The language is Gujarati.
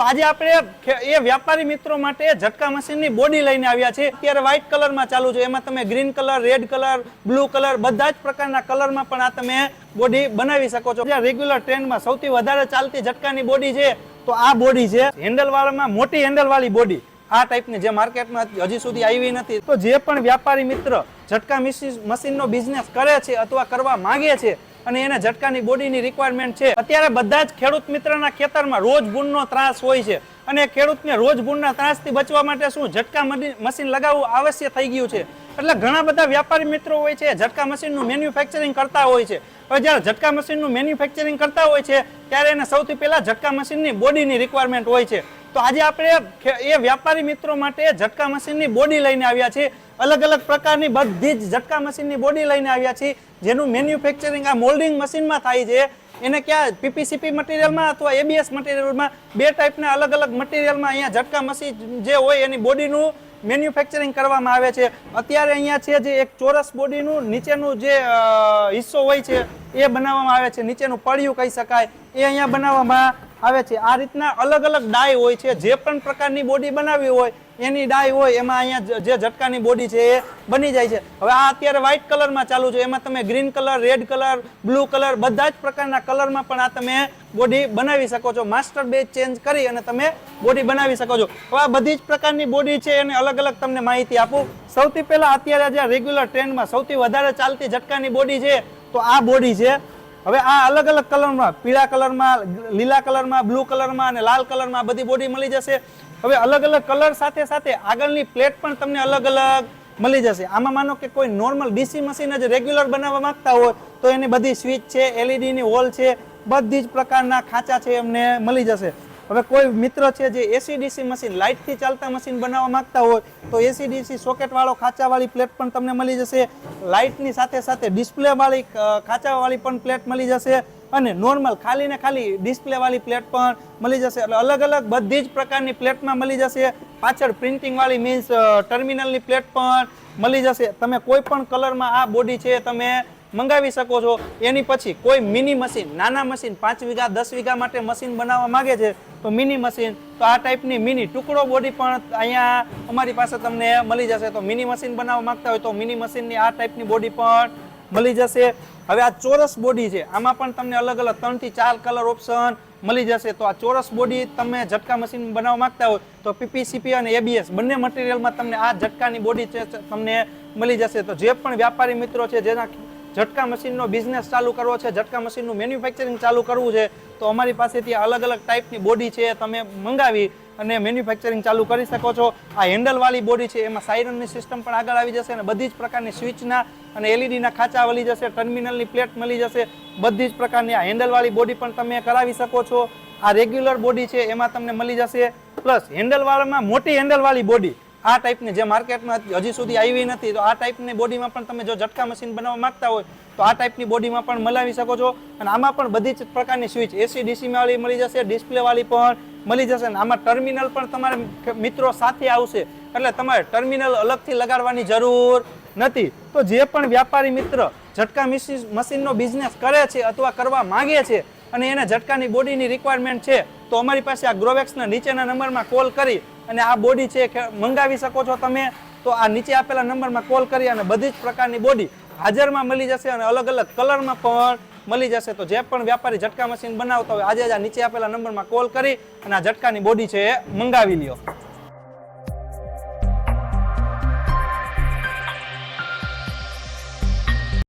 તો આજે આપણે એ વ્યાપારી મિત્રો માટે ઝટકા મશીનની બોડી લઈને આવ્યા છે અત્યારે વ્હાઇટ કલરમાં ચાલુ છે. એમાં તમે green colour red colour blue colour બધા જ પ્રકારના કલરમાં પણ આ તમે બોડી બનાવી શકો છો. રેગ્યુલર ટ્રેન્ડમાં સૌથી વધારે ચાલતી ઝટકાની બોડી છે, તો આ બોડી છે. હેન્ડલ વાળામાં મોટી હેન્ડલ વાળી બોડી. આ ટાઈપની જે માર્કેટમાં હજી સુધી આવી નથી. તો જે પણ વ્યાપારી મિત્ર ઝટકા મશીન- મશીનનો બિઝનેસ કરે છે અથવા કરવા માગે છે અને એને ઝટકાની બોડીની રિક્વાયરમેન્ટ છે. અત્યારે બધા જ ખેડૂત મિત્રના ખેતરમાં રોજ ગુણનો ત્રાસ હોય છે. અને ખેડૂતને રોજ ગુણના ત્રાસથી બચવા માટે શું? ઝટકા મશીન લગાવવું આવશ્યક થઈ ગયું છે. એટલે ઘણા બધા વ્યાપારી મિત્રો હોય છે, ઝટકા મશીનનું મેન્યુફેક્ચરિંગ કરતા હોય છે. હવે જ્યારે ઝટકા મશીનનું મેન્યુફેક્ચરિંગ કરતા હોય છે, ત્યારે એને સૌથી પહેલાં ઝટકા મશીનની બોડીની રિક્વાયરમેન્ટ હોય છે. તો આજે આપણે એ વ્યાપારી મિત્રો માટે ઝટકા મશીનની બોડી લઈને આવ્યા છીએ. અલગ અલગ પ્રકારની બધી જ ઝટકા મશીનની બોડી લઈને આવ્યા છે જેનું મેન્યુફેક્ચરિંગ આ મોલ્ડિંગ મશીનમાં થાય છે, એને ક્યાં પીપીસીપી મટીરિયલમાં અથવા એબીએસ મટીરિયલમાં બે ટાઈપના અલગ અલગ મટીરિયલમાં અહીંયા ઝટકા મશીન જે હોય એની બોડીનું મેન્યુફેક્ચરિંગ કરવામાં આવે છે. અત્યારે અહીંયા છે જે એક ચોરસ બોડીનું નીચેનું જે હિસ્સો હોય છે, એ બનાવવામાં આવે છે. નીચેનું પડિયું કહી શકાય. એ અહીંયા બનાવવામાં આવે છે. આ રીતના અલગ અલગ ડાય હોય છે. જે પણ પ્રકારની બોડી બનાવવી હોય એની ડાય હોય, એમાં અહીંયા જે ઝટકાની બોડી છે એ બની જાય છે. હવે આ અત્યારે વ્હાઇટ કલરમાં ચાલુ છે. એમાં તમે green colour red colour blue colour બધા જ પ્રકારના કલરમાં પણ આ તમે બોડી બનાવી શકો છો. માસ્ટર બેઝ ચેન્જ કરી અને તમે બોડી બનાવી શકો છો. હવે આ બધી જ પ્રકારની બોડી છે એને અલગ અલગ તમને માહિતી આપું. સૌથી પહેલાં અત્યારે જે રેગ્યુલર ટ્રેન્ડમાં સૌથી વધારે ચાલતી ઝટકાની બોડી છે, તો આ બોડી છે. હવે આ અલગ અલગ કલરમાં પીળા કલરમાં લીલા કલરમાં બ્લુ કલરમાં અને લાલ કલરમાં બધી બોડી મળી જશે. હવે અલગ અલગ કલર સાથે સાથે આગળની પ્લેટ પણ તમને અલગ અલગ મળી જશે. આમાં માનો કે કોઈ નોર્મલ ડીસી મશીન જ રેગ્યુલર બનાવવા માંગતા હોય, તો એની બધી સ્વિચ છે એલઈડી ની હોલ છે, બધી જ પ્રકારના ખાંચા છે એમને મળી જશે. હવે કોઈ મિત્ર છે જે એસી ડીસી મશીન લાઇટથી ચાલતા મશીન બનાવવા માંગતા હોય, તો એસી ડીસી સોકેટ ખાંચાવાળી પ્લેટ પણ તમને મળી જશે. લાઇટની સાથે સાથે ડિસ્પ્લેવાળી ખાંચાવાળી પણ પ્લેટ મળી જશે. અને નોર્મલ ખાલી ને ખાલી ડિસ્પ્લે વાળી પ્લેટ પણ મળી જશે. એટલે અલગ અલગ બધી જ પ્રકારની પ્લેટમાં મળી જશે. પાછળ પ્રિન્ટિંગ વાળી મીન્સ ટર્મિનલની પ્લેટ પણ મળી જશે. તમે કોઈ પણ કલરમાં આ બોડી છે તમે મંગાવી શકો છો. એની પછી કોઈ મિની મશીન નાના મશીન પાંચ વીઘા, દસ વીઘા માટે મશીન બનાવવા માંગે છે, તો મિની મશીન તો આ ટાઈપની મિની ટુકડો બોડી પણ અહીંયા અમારી પાસે તમને મળી જશે. તો મિની મશીન બનાવવા માંગતા હોય તો મિની મશીનની આ ટાઈપની બોડી પણ મળી જશે. હવે આ ચોરસ બોડી છે. આમાં પણ તમને અલગ અલગ ત્રણથી ચાર કલર ઓપ્શન મળી જશે. તો આ ચોરસ બોડી તમે ઝટકા મશીન બનાવવા માંગતા હોય તો પીપીસીપી અને એબીએસ બંને મટીરિયલમાં તમને આ ઝટકાની બોડી તમને મળી જશે. તો જે પણ વ્યાપારી મિત્રો છે, જેના ઝટકા મશીનનો બિઝનેસ ચાલુ કરવો છે, ઝટકા મશીનનું મેન્યુફેક્ચરિંગ ચાલુ કરવું છે, તો અમારી પાસેથી અલગ અલગ ટાઈપની બોડી છે તમે મંગાવી અને મેન્યુફેક્ચરિંગ ચાલુ કરી શકો છો. આ હેન્ડલવાળી બોડી છે, એમાં સાયરનની સિસ્ટમ પણ આગળ આવી જશે અને બધી જ પ્રકારની સ્વિચના અને એલઈડીના ખાંચા મળી જશે ટર્મિનલની પ્લેટ મળી જશે. બધી જ પ્રકારની આ હેન્ડલવાળી બોડી પણ તમે કરાવી શકો છો. આ રેગ્યુલર બોડી છે, એમાં તમને મળી જશે. પ્લસ હેન્ડલવાળામાં મોટી હેન્ડલવાળી બોડી આ ટાઈપની જે માર્કેટમાં હજી સુધી આવી નથી, તો આ ટાઈપની બોડીમાં પણ તમે જો ઝટકા મશીન બનાવવા માંગતા હોય, તો આ ટાઈપની બોડીમાં પણ મલાવી શકો છો. અને આમાં પણ બધી જ પ્રકારની સ્વિચ એસી ડીસી વાળી મળી જશે ડિસ્પ્લે વાળી પણ મળી જશે. અને આમાં ટર્મિનલ પણ તમારે મિત્રો સાથે આવશે. એટલે તમારે ટર્મિનલ અલગથી લગાડવાની જરૂર નથી. તો જે પણ વ્યાપારી મિત્ર ઝટકા મશીન મશીનનો બિઝનેસ કરે છે અથવા કરવા માંગે છે અને એને ઝટકાની બોડીની રિક્વાયરમેન્ટ છે, તો અમારી પાસે આ ગ્રોવેક્સના નીચેના નંબરમાં કોલ કરી અને આ બોડી છે મંગાવી શકો છો તમે. તો આ નીચે આપેલા નંબરમાં કોલ કરી અને બધી જ પ્રકારની બોડી હાજરમાં મળી જશે અને અલગ અલગ કલરમાં પણ મળી જશે. તો જે પણ વ્યાપારી ઝટકા મશીન બનાવતા હોય, આજે જ આ નીચે આપેલા નંબરમાં કોલ કરી અને આ ઝટકાની બોડી છે એ મંગાવી લ્યો.